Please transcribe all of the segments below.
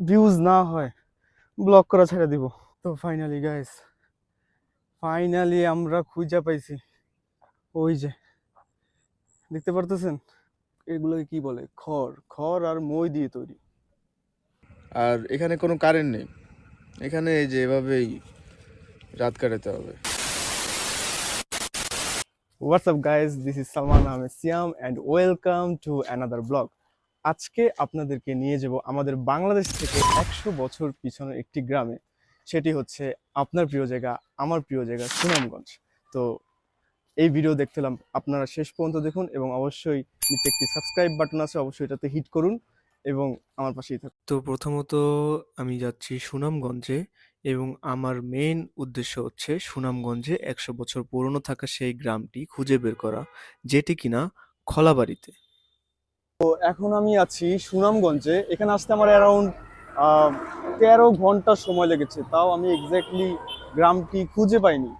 Views না হয় block করা ছেড়ে দিব। তো ফাইনালি গাইস ফাইনালি আমরা খুঁজা পাইছি। ওই যে দেখতে পারতেছেন? এগুলোকে কি বলে? খড়। খড় আর মই দিয়ে তৈরি। আর এখানে কোনো কারেন্ট নেই। এখানে এই যে এভাবেই রাত কাটাতে হবে। What's up guys this is Salman Ahmed Siam and welcome to another blog আজকে আপনাদেরকে নিয়ে যাব আমাদের বাংলাদেশ থেকে একশো বছর পিছনের একটি গ্রামে। সেটি হচ্ছে আপনার প্রিয় জায়গা, আমার প্রিয় জায়গা সুনামগঞ্জ। তো এই ভিডিও দেখতে হলাম আপনারা শেষ পর্যন্ত দেখুন এবং অবশ্যই নিচে একটি সাবস্ক্রাইব বাটন আছে, অবশ্যই এটাতে হিট করুন এবং আমার পাশেই থাকুন। তো প্রথমত আমি যাচ্ছি সুনামগঞ্জে এবং আমার মেন উদ্দেশ্য হচ্ছে সুনামগঞ্জে একশো বছর পুরনো থাকা সেই গ্রামটি খুঁজে বের করা, যেটি কিনা খলাবাড়িতে। এখন আমি আছি সুনামগঞ্জে। এখানে আসতে আমার অ্যারাউন্ড তেরো ঘণ্টা সময় লেগেছে। তাও আমি এক্স্যাক্টলি গ্রামটি খুঁজে পাইনি।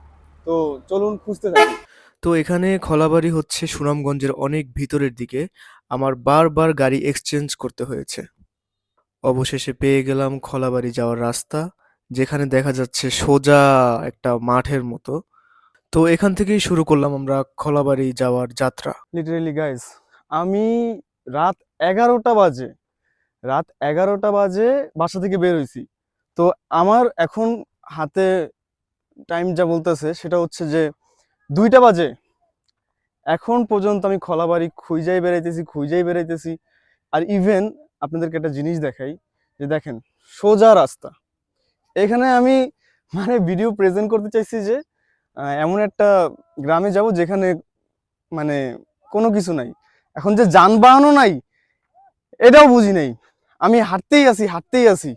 তো চলুন খুঁজতে থাকি। তো এখানে খলাবাড়ি হচ্ছে সুনামগঞ্জের অনেক ভিতরের দিকে। আমার বারবার গাড়ি এক্সচেঞ্জ করতে হয়েছে। অবশেষে পেয়ে গেলাম খলাবাড়ি যাওয়ার রাস্তা যেখানে দেখা যাচ্ছে সোজা একটা মাঠের মতো। তো এখান থেকেই শুরু করলাম আমরা খলাবাড়ি যাওয়ার যাত্রা। লিটারেলি গাইজ আমি রাত এগারোটা বাজে। রাত এগারোটা বাজে বাসা থেকে বের হয়েছি তো আমার এখন হাতে টাইম যা বলতেছে সেটা হচ্ছে যে দুইটা বাজে। এখন পর্যন্ত আমি খলাবাড়ি খুঁজাই বেড়াইতেছি খুঁজাই বেড়াইতেছি। আর ইভেন আপনাদেরকে একটা জিনিস দেখাই যে দেখেন, সোজা রাস্তা। এখানে আমি মানে ভিডিও প্রেজেন্ট করতে চাইছি যে এমন একটা গ্রামে যাব যেখানে মানে কোনো কিছু নাই। এখন যে যানবাহনও নাই এটাও বুঝি নাই। আমি হাঁটতেই আছি হাঁটতেই আছি।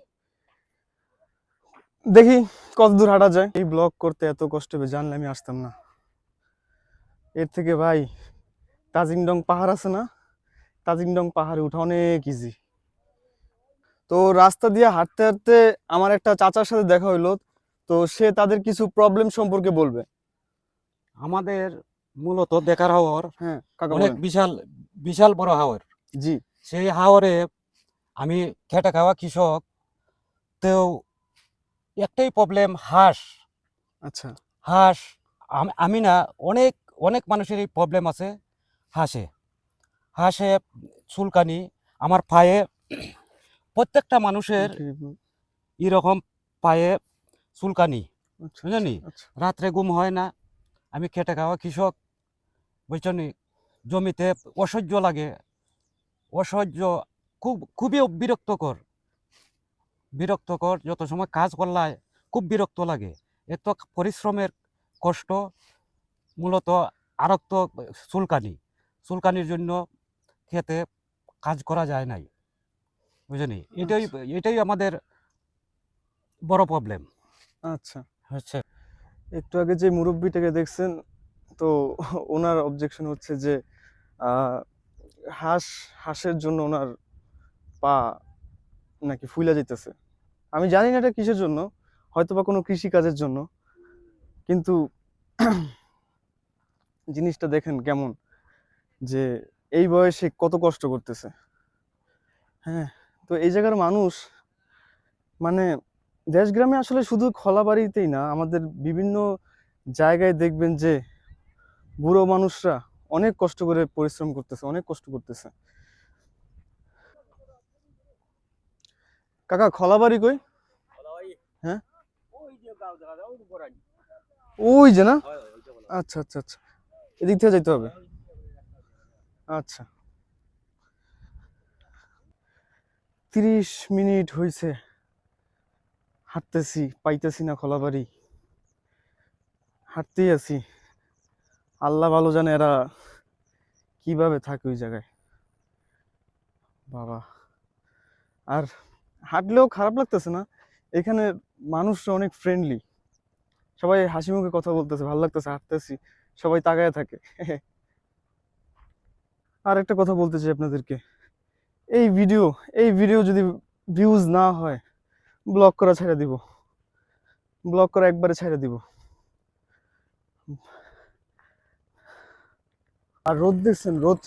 দেখি কত দূর হাঁটা যায়। এই ব্লগ করতে এত কষ্ট হবে জানলে আমি আসতাম না। এর থেকে ভাই তাজিংডং পাহাড় আছে না? তাজিংডং পাহাড়ে উঠা অনেক ইজি তো রাস্তা দিয়ে হাঁটতে হাঁটতে আমার একটা চাচার সাথে দেখা হইল তো সে তাদের কিছু প্রবলেম সম্পর্কে বলবে। আমাদের মূলত দেখার হওয়ার হ্যাঁ অনেক বিশাল বিশাল বড় হাওর। জি। সেই হাওরে আমি খেটে খাওয়া কৃষক তো একটাই প্রবলেম হাঁস। আচ্ছা। হাঁস আমি না অনেক অনেক মানুষেরই প্রবলেম আছে হাঁসে। হাঁসে চুলকানি আমার পায়ে প্রত্যেকটা মানুষের এরকম পায়ে চুলকানি আচ্ছা, বুঝলি আচ্ছা। রাত্রে ঘুম হয় না আমি খেটে খাওয়া কৃষক বুঝছনি? জমিতে অসহ্য লাগে। অসহ্য খুব খুবই বিরক্তকর। বিরক্তকর যত সময় কাজ করলায় খুব বিরক্ত লাগে। এত পরিশ্রমের কষ্ট মূলত আরক্ত চুলকানি। চুলকানির জন্য খেতে কাজ করা যায় নাই। বুঝলি এটাই এটাই আমাদের বড় প্রবলেম আচ্ছা। আচ্ছা একটু আগে যে মুরব্বিটাকে দেখছেন তো ওনার অবজেকশন হচ্ছে যে হাঁস, হাঁসের জন্য ওনার পা নাকি ফুইলা যেতেছে আমি জানি না এটা কিসের জন্য হয়তো বা কোনো কৃষি কাজের জন্য, কিন্তু জিনিসটা দেখেন কেমন, যে এই বয়সে কত কষ্ট করতেছে। হ্যাঁ তো এই জায়গার মানুষ মানে দেশগ্রামে আসলে শুধু খোলা বাড়িতেই না, আমাদের বিভিন্ন জায়গায় দেখবেন যে বুড়ো মানুষরা অনেক কষ্ট করে পরিশ্রম করতেছে অনেক কষ্ট করতেছে। কাকা খলাবাড়ি কই? হ্যাঁ? ওই যে না? আচ্ছা আচ্ছা আচ্ছা। এদিক থেকে যেতে হবে? আচ্ছা। তিরিশ মিনিট হয়েছে হাঁটতেছি পাইতেছি না খোলাবাড়ি। হাঁটতেই আছি। আল্লাহ ভালো জানে এরা কীভাবে থাকে ওই জায়গায়। বাবা। আর হাঁটলেও খারাপ লাগতেছে না। এখানে মানুষরা অনেক ফ্রেন্ডলি সবাই হাসি মুখে কথা বলতেছে, ভালো লাগতেছে, হাঁটতেছি। সবাই তাকায় থাকে। আর একটা কথা বলতে চাই আপনাদেরকে। এই ভিডিও এই ভিডিও যদি ভিউজ না হয় ব্লক করা ছেড়ে দিব। ব্লক করা একবারে ছেড়ে দিব। আর রোদ দেখছেন, রোদ?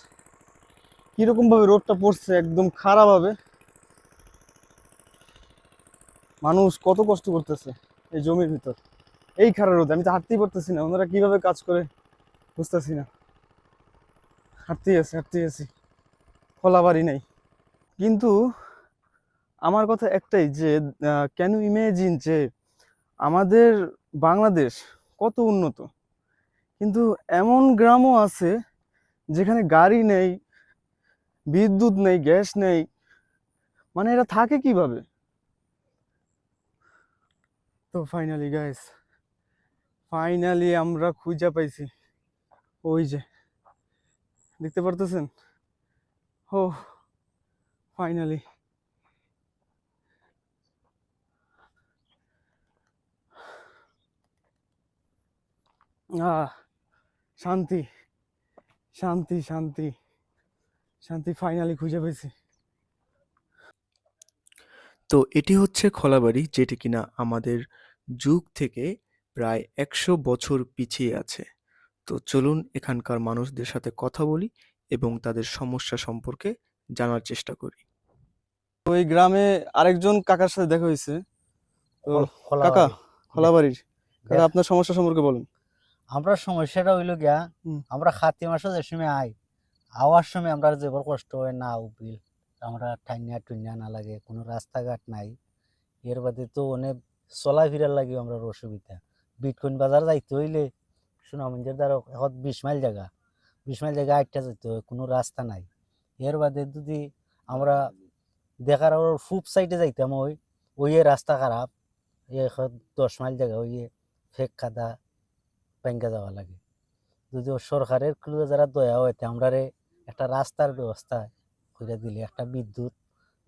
কীরকম ভাবে রোদটা পড়ছে, একদম খারাপ ভাবে? মানুষ কত কষ্ট করতেছে এই জমির ভিতর। এই খারাপ রোদে, আমি তো হাঁটতেই পারতেছি না, ওনারা কীভাবে কাজ করে বুঝতেছি না। হাঁটতেই আছি হাঁটতেই আছি। খোলা বাড়ি নেই। কিন্তু আমার কথা একটাই যে ক্যান ইমেজিন যে আমাদের বাংলাদেশ কত উন্নত? কিন্তু এমন গ্রামও আছে যেখানে গাড়ি নেই, বিদ্যুৎ নেই, গ্যাস নেই মানে এরা থাকে কীভাবে? তো ফাইনালি গাইস ফাইনালি আমরা খুঁজে পাইছি। ওই যে, দেখতে পারতেছেন? ও ফাইনালি শান্তি। শান্তি শান্তি। শান্তি ফাইনালি খুঁজে পেয়েছি। তো এটি হচ্ছে খোলাবাড়ি যেটি কিনা আমাদের যুগ থেকে প্রায় একশো বছর পিছিয়ে আছে। তো চলুন এখানকার মানুষদের সাথে কথা বলি এবং তাদের সমস্যা সম্পর্কে জানার চেষ্টা করি। ওই গ্রামে আরেকজন কাকার সাথে দেখা হয়েছে। তো কাকা বাড়ি। খোলাবাড়ির। কাকা আপনার সমস্যা সম্পর্কে বলুন। আমরা সমস্যাটা হইল গিয়া আমরা খাতি মাসে যে সময় আই আওয়ার সময় আমরা যে বড় কষ্ট হয় না উপিল আমরা ঠান্যা টুন্যা না লাগে কোনো রাস্তাঘাট নাই। এর বাদে তো অনেক চলাফেরার লাগে আমরা অসুবিধা। বিটকয়েন বাজার যাইতে হইলে সুনামঞ্জের দ্বারা এখন বিশ মাইল জায়গা বিশ মাইল জায়গা আটটা যেতে হয় কোনো রাস্তা নাই। এর বাদে যদি আমরা দেখার ওর ফুপ সাইডে যাইতাম ওই ওই রাস্তা খারাপ এ এখন দশ মাইল জায়গা ওই ফেক খাদা ব্যাংকে যাওয়া লাগে। যদি সরকারের ক্লুজে যারা দয়া হইতে আমরা একটা রাস্তার ব্যবস্থা করে দিলে একটা বিদ্যুৎ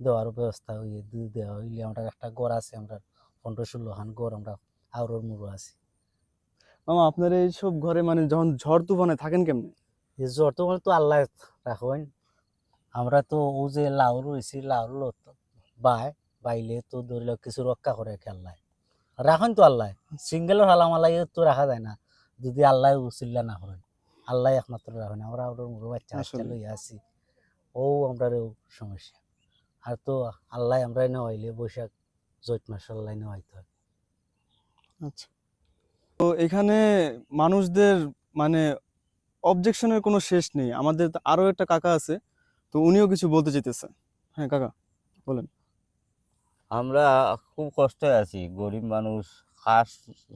দেওয়ার ব্যবস্থা হইয়ে দেওয়া হইলে আমরা একটা গড় আছে আমরা পনেরো ষোলো খান গড় আমরা আউরোর মুড়ো আছি। মামা আপনার এইসব ঘরে মানে যখন ঝড় তুফানে থাকেন কেমনে? এই জ্বর তো মানে তো আল্লাহ রাখবেন। আমরা তো ও যে লাউ রয়েছি লাউ বাই বাইলে তো ধরিল কিছু রক্ষা করে খেললায় রাখেন তো আল্লাহ। সিঙ্গেলের হালামালাই তো রাখা যায় না। যদি আল্লাহ উচিল্লা না করেন আল্লাহ একমাত্র রাখেন আমরা ওর মুড়ো বাচ্চা বাচ্চা। লইয়া আছি। ও আমরারও সমস্যা। আর তো আল্লাহ আমরা হইলে বৈশাখ জৈট মাস আল্লাহ নেওয়াইতে হয়। আচ্ছা। তো এখানে মানুষদের মানে অবজেকশনের কোনো শেষ নেই। আমাদের তো আরও একটা কাকা আছে তো উনিও কিছু বলতে চাইতেছে। হ্যাঁ কাকা বলেন। আমরা খুব কষ্টে আছি। গরিব মানুষ খাস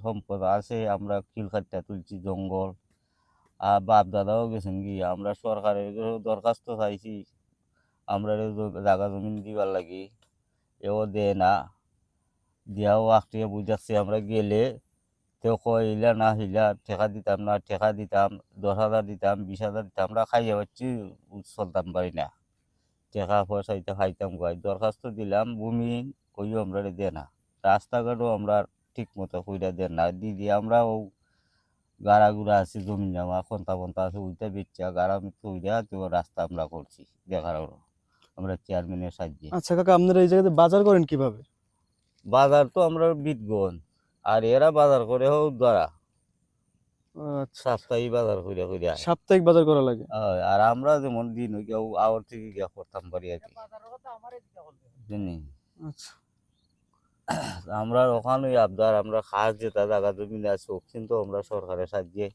সম্পদ আছে, আমরা খিলখাট্টা তুলছি জঙ্গল। আর বাপ দাদাও গেছেন গিয়ে আমরা সরকারের দরখাস্ত চাইছি, আমরা এর জ- জাগা জমিন দিবার লাগি। এও দেয় না, দিয়াও আখটিয়ে বুঝাচ্ছি, আমরা গেলে তেও কয় ইলা না হিলা ঠেকা দিতাম না, ঠেকা দিতাম, দশ হাজার দিতাম, বিশ হাজার দিতাম, আমরা খাইয়া পাচ্ছি চলতাম পারি না। টাকা পয়সা খাইতাম কয় দরখাস্ত দিলাম, ভূমি কইও আমরা দে না। রাস্তাঘাটও আমরা ঠিক মতো কইরা দেন না। দিদি আমরা ও গাড়া গুড়া আছে জমি জমা কন্তা পন্তা আছে ওইটা বেচা গাড়া কইরা তো রাস্তা আমরা করছি দেখার আমরা চেয়ারম্যানের সাহায্যে। আচ্ছা কাকা আপনারা এই জায়গাতে বাজার করেন কীভাবে? বাজার তো আমরা বিদগন আর এরা বাজার করে হোক দ্বারা আচ্ছা। সাপ্তাহিক বাজার কইরা কইরা সাপ্তাহিক বাজার করা লাগে? হয়, আর আমরা যেমন দিন কেউ আওয়ার থেকে গিয়া করতাম পারি আর কি। আচ্ছা। আমরা ওখানে আবদার আমরা খাস যেটা জায়গা জমি আছে কিন্তু আমরা সরকারের সাহায্যে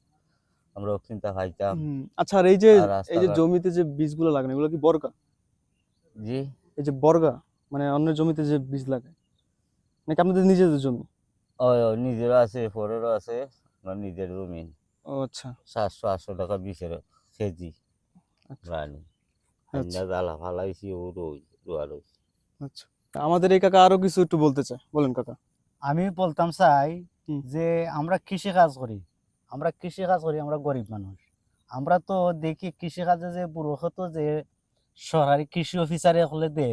আমরা ওখানটা খাইতাম। আচ্ছা আর এই যে এই যে জমিতে যে বীজগুলো লাগানো এগুলো কি বর্গা? জি। এই যে বর্গা মানে অন্য জমিতে যে বীজ লাগে নাকি আপনাদের নিজেদের জমি? ওই নিজেরও আছে পরেরও আছে আমার নিজের জমি। ও আচ্ছা। সাতশো আটশো টাকা বিশের কেজি আচ্ছা। রানি। আচ্ছা। জ্বালা ফালাইছি ও রোজ রোয়া রোজ আচ্ছা। তা আমাদের এই কাকা আরও কিছু একটু বলতে চায়। বলেন কাকা। আমি বলতাম চাই যে আমরা কৃষি কাজ করি আমরা কৃষি কাজ করি আমরা গরিব মানুষ। আমরা তো দেখি কৃষি কাজে যে পুরুষত যে সরকারি কৃষি অফিসারে হলে দে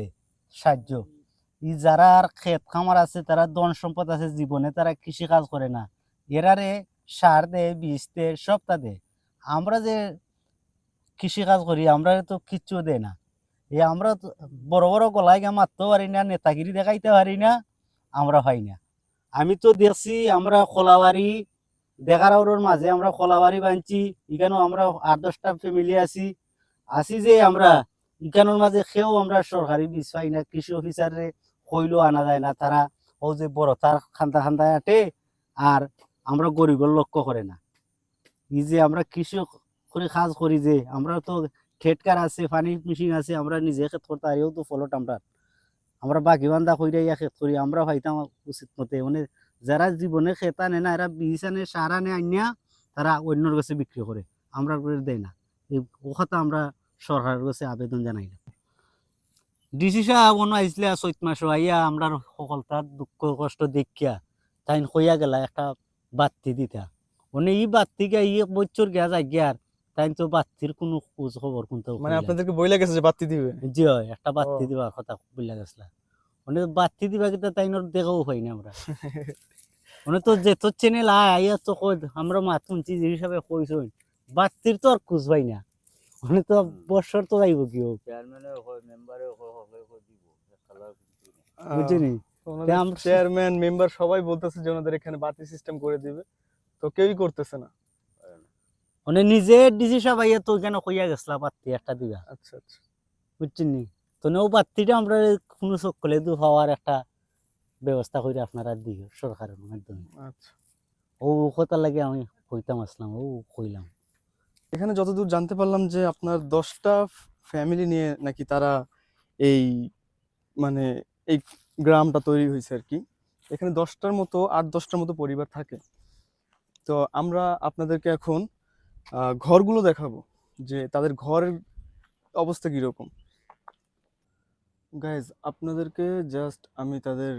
সাহায্য। ই যারা আর ক্ষেত খামার আছে তারা ধন সম্পদ আছে জীবনে তারা কৃষি কাজ করে না। এরারে সার দে বীজ দে সবটা দে আমরা যে কৃষি কাজ করি আমরা তো কিচ্ছু দেয় না। এ আমরা বড় বড় গলায় গা মারতেও পারি না, নেতাগিরি দেখাইতে পারি না, আমরা হয় না। আমি তো দেখছি আমরা খোলাবাড়ি, দেখার মাঝে আমরা খোলাবাড়ি বানছি, এখানেও আমরা আট দশটা ফ্যামিলি আছি। আছি যে আমরা, এখানোর মাঝে খেয়েও আমরা সরকারি বীজ পাই না, কৃষি অফিসারে কইলেও আনা যায় না, তারা ও যে বড়, তার খান্দা খান্দা আটে, আর আমরা গরিবের লক্ষ্য করে না। এই যে আমরা কৃষক করে কাজ করি যে, আমরা তো খেটকার আছে পানি মেশিন আছে, আমরা নিজে খেত করতে পারিও তো ফলট আমরা। আমরা বাকি বান্ধা কইরা ইয়া খেত করি, আমরা পাইতাম উচিত মতে। মানে যারা জীবনে খেতা নেয় না, এরা বীজ আনে সার আনে আনিয়া তারা অন্যর কাছে বিক্রি করে আমরা দেয় না। এই কথা আমরা সরকারের কাছে আবেদন জানাই ডিসি সাহেব অন্য আইসলে চৈত মাস আইয়া আমরা সকল তার দুঃখ, কষ্ট দেখিয়া তাই কইয়া গেলা, একটা বাত্তি দিতা। মানে ই বাত্তি গা ই বছর গিয়া যাই গিয়ার তাই তো বাত্তির কোনো খোঁজ খবর কোনটা মানে আপনাদেরকে বইলা গেছে যে বাতি দিবে? জি হয় একটা বাত্তি দিবার কথা গেছলা। মানে বাত্তি দিবা কিন্তু তাই নর দেখাও পাই না আমরা। মানে তো যে তোর চ্যানেল আয় তো কই আমরা যে হিসাবে বাত্তির তো আর খুঁজ পাই না। মানে তো বছর তো যাইব কি হোক। চেয়ারম্যানে হয় মেম্বারে হয় হবে হয় দিব। নেই। বুঝিনি চেয়ারম্যান মেম্বার সবাই বলতেছে যে ওনাদের এখানে বাতি সিস্টেম করে দিবে। তো কেউই করতেছে না। মানে নিজে ডিসি সাহেব আইয়া তো কেন কইয়া গেছলা বাত্তি একটা দিবা? আচ্ছা আচ্ছা। বুঝছেন নি? তো ও বাত্তিটা আমরা কোনো সকলে দু হওয়ার একটা ব্যবস্থা করে আপনারা দিও সরকারের মাধ্যমে। আচ্ছা। ও কথা লাগে আমি কইতাম আসলাম ও কইলাম। এখানে যতদূর জানতে পারলাম যে আপনার দশটা ফ্যামিলি নিয়ে নাকি তারা এই মানে এই গ্রামটা তৈরি হয়েছে আর কি। এখানে দশটার মতো আট দশটার মতো পরিবার থাকে। তো আমরা আপনাদেরকে এখন ঘরগুলো দেখাবো যে তাদের ঘরের অবস্থা কীরকম। গাইজ আপনাদেরকে জাস্ট আমি তাদের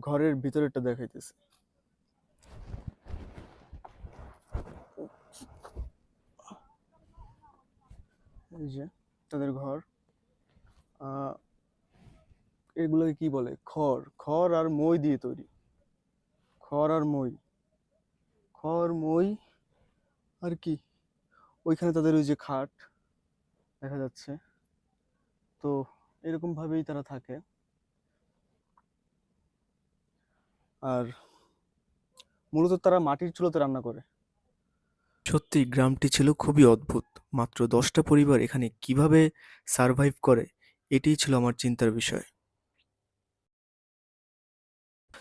ঘরের ভিতরেরটা দেখাইতেছি। এই যে তাদের ঘর। এগুলোকে কি বলে? খড়। খড় আর মই দিয়ে তৈরি। খড় আর মই। খড়, মই আর কি? ওইখানে তাদের ওই যে খাট দেখা যাচ্ছে। তো এরকম ভাবেই তারা থাকে। আর মূলত তারা মাটির চুলোতে রান্না করে। সত্যি গ্রামটি ছিল খুবই অদ্ভুত। মাত্র দশটা পরিবার এখানে কীভাবে সারভাইভ করে, এটাই ছিল আমার চিন্তার বিষয়।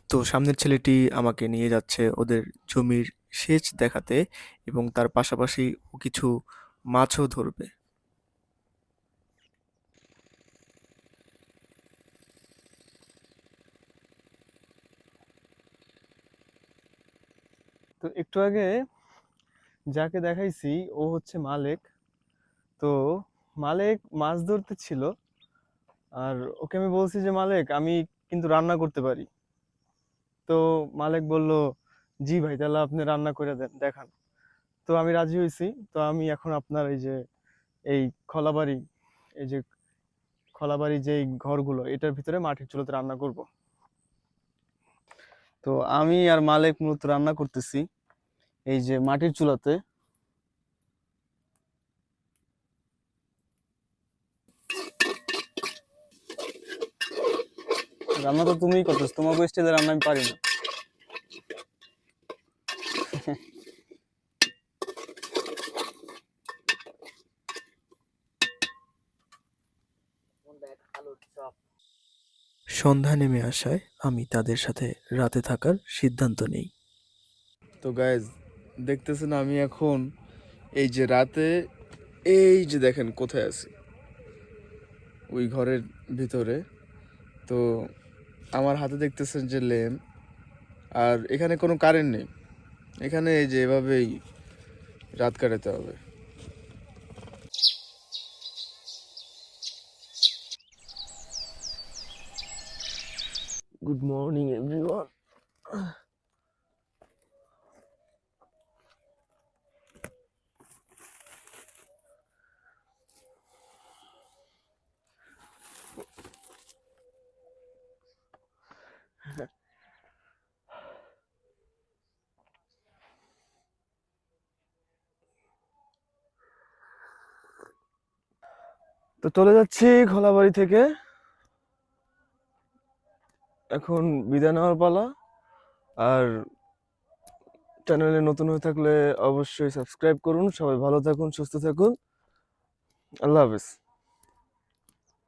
তো সামনের ছেলেটি আমাকে নিয়ে যাচ্ছে ওদের জমির সেচ দেখাতে এবং তার পাশাপাশি কিছু মাছও ধরবে। তো একটু আগে যাকে দেখাইছি, ও হচ্ছে মালেক। তো মালেক মাছ ধরতে ছিল। আর ওকে আমি বলছি যে, মালেক, আমি কিন্তু রান্না করতে পারি। তো মালেক বলল জি ভাই, তাহলে আপনি রান্না করে দেন, দেখান। তো আমি রাজি হয়েছি। তো আমি এখন আপনার এই যে, এই খলাবাড়ি, এই যে খলাবাড়ি যে ঘরগুলো, এটার ভিতরে মাটির চুলোতে রান্না করব। তো আমি আর মালেক মূলত রান্না করতেছি এই যে মাটির চুলাতে। রান্না তো তুমিই করতেছ, তোমার স্টাইলে রান্না আমি পারি না। সন্ধ্যা নেমে আসায় আমি তাদের সাথে রাতে থাকার সিদ্ধান্ত নেই। তো গাইজ দেখতেছেন আমি এখন এই যে রাতে, এই যে দেখেন কোথায় আছি। ওই ঘরের ভিতরে। তো আমার হাতে দেখতেছেন যে লেম আর এখানে কোনো কারেন্ট নেই। এখানে এই যে এভাবেই রাত কাটাতে হবে। গুড মর্নিং এভরিওয়ান তো চলে যাচ্ছি খোলাবাড়ি থেকে। এখন বিদায় নেওয়ার পালা। আর চ্যানেলে নতুন হয়ে থাকলে অবশ্যই সাবস্ক্রাইব করুন। সবাই ভালো থাকুন, সুস্থ থাকুন। আল্লাহ হাফেজ।